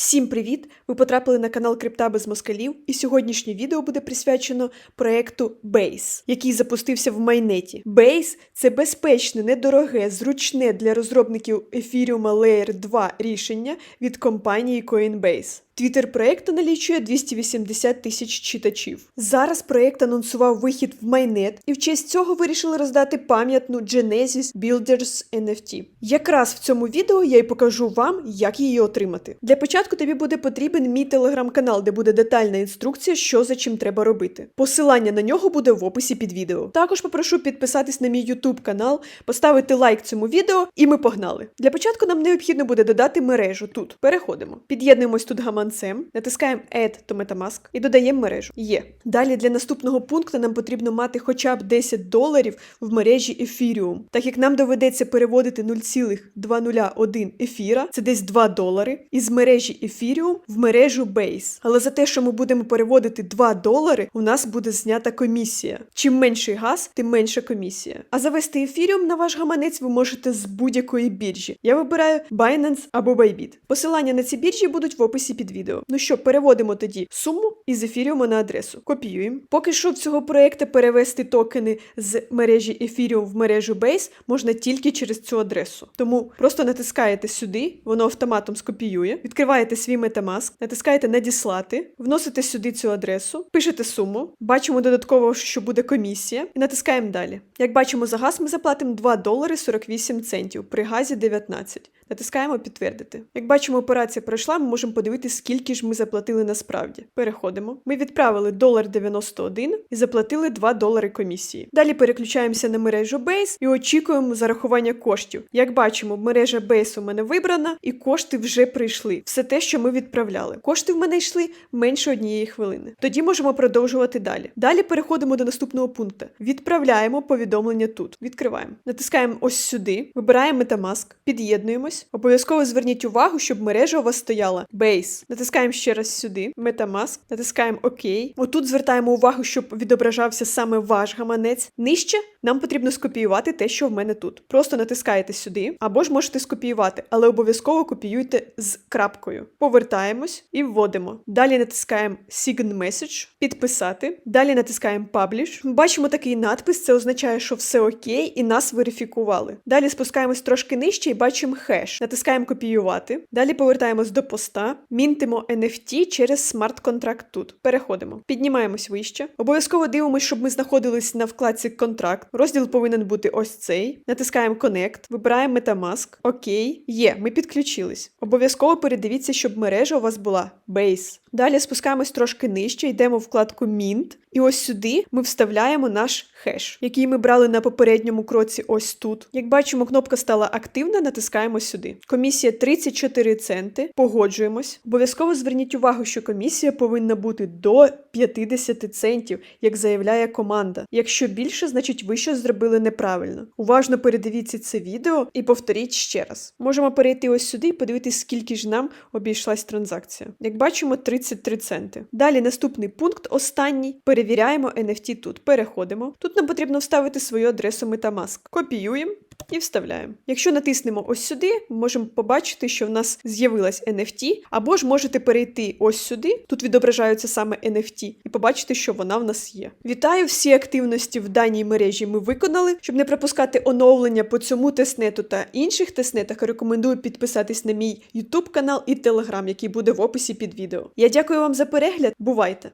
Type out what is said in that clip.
Всім привіт! Ви потрапили на канал Крипта без москалів, і сьогоднішнє відео буде присвячено проекту Base, який запустився в майнеті. Base – це безпечне, недороге, зручне для розробників Ethereum Layer 2 рішення від компанії Coinbase. Твіттер проекту налічує 280 тисяч читачів. Зараз проект анонсував вихід в майнет, і в честь цього вирішили роздати пам'ятну Genesis Builders NFT. Якраз в цьому відео я й покажу вам, як її отримати. Для початку тобі буде потрібен мій телеграм-канал, де буде детальна інструкція, що за чим треба робити. Посилання на нього буде в описі під відео. Також попрошу підписатись на мій YouTube канал, поставити лайк цьому відео, і ми погнали. Для початку нам необхідно буде додати мережу тут. Переходимо. Під'єднуємось тут гаманцем, натискаємо Add to MetaMask і додаємо мережу. Є. Далі для наступного пункту нам потрібно мати хоча б 10 доларів в мережі Ethereum. Так як нам доведеться переводити 0,201 ефіра, це десь 2 долари, із мережі Ethereum в мережу Base. Але за те, що ми будемо переводити 2 долари, у нас буде знята комісія. Чим менший газ, тим менша комісія. А завести Ethereum на ваш гаманець ви можете з будь-якої біржі. Я вибираю Binance або Bybit. Посилання на ці біржі будуть в описі під відео. Ну що, переводимо тоді суму із Ethereum на адресу. Копіюємо. Поки що в цього проекту перевести токени з мережі Ethereum в мережу Base можна тільки через цю адресу. Тому просто натискаєте сюди, воно автоматом скопіює, відкриваєте свій Metamask, натискаєте надіслати, вносите сюди цю адресу, пишете суму, бачимо додатково, що буде комісія, і натискаємо далі. Як бачимо, за газ ми заплатимо 2 долари 48 центів, при газі 19. Натискаємо підтвердити. Як бачимо, операція пройшла, ми можемо подивитися, скільки ж ми заплатили насправді. Переходимо. Ми відправили долар 91 і заплатили 2 долари комісії. Далі переключаємося на мережу Base і очікуємо зарахування коштів. Як бачимо, мережа Base у мене вибрана, і кошти вже прийшли. Все те, що ми відправляли. Кошти в мене йшли менше однієї хвилини. Тоді можемо продовжувати далі. Далі переходимо до наступного пункту. Відправляємо повідомлення тут. Відкриваємо. Натискаємо ось сюди, вибираємо Metamask, під'єднуємось. Обов'язково зверніть увагу, щоб мережа у вас стояла Base. Натискаємо ще раз сюди, Metamask, натискаємо ОК. Отут звертаємо увагу, щоб відображався саме ваш гаманець. Нижче нам потрібно скопіювати те, що в мене тут. Просто натискаєте сюди, або ж можете скопіювати, але обов'язково копіюйте з крапкою. Повертаємось і вводимо. Далі натискаємо Sign Message, підписати. Далі натискаємо Publish. Бачимо такий надпис, це означає, що все окей, і нас верифікували. Далі спускаємось трошки нижче і бачимо хеш. Натискаємо копіювати. Далі повертаємось до поста, мінтимо NFT через смарт-контракт тут. Переходимо. Піднімаємось вище. Обов'язково дивимося, щоб ми знаходились на вкладці контракт. Розділ повинен бути ось цей. Натискаємо Connect, вибираємо Metamask. Окей. Є, ми підключились. Обов'язково передивіться, щоб мережа у вас була Base. Далі спускаємось трошки нижче, йдемо в вкладку Mint. І ось сюди ми вставляємо наш хеш, який ми брали на попередньому кроці ось тут. Як бачимо, кнопка стала активна, натискаємо сюди. Комісія 34 центи. Погоджуємось. Обов'язково зверніть увагу, що комісія повинна бути до 50 центів, як заявляє команда. Якщо більше, значить ви щось зробили неправильно. Уважно передивіться це відео і повторіть ще раз. Можемо перейти ось сюди і подивитись, скільки ж нам обійшлась транзакція. Як бачимо, 33 центи. Далі наступний пункт, останній. Перевіряємо NFT тут. Переходимо. Тут нам потрібно вставити свою адресу Metamask. Копіюємо. І вставляємо. Якщо натиснемо ось сюди, ми можемо побачити, що в нас з'явилась NFT, або ж можете перейти ось сюди, тут відображаються саме NFT, і побачити, що вона в нас є. Вітаю! Всі активності в даній мережі ми виконали. Щоб не пропускати оновлення по цьому тестнету та інших тестнетах, рекомендую підписатись на мій YouTube канал і Telegram, який буде в описі під відео. Я дякую вам за перегляд. Бувайте!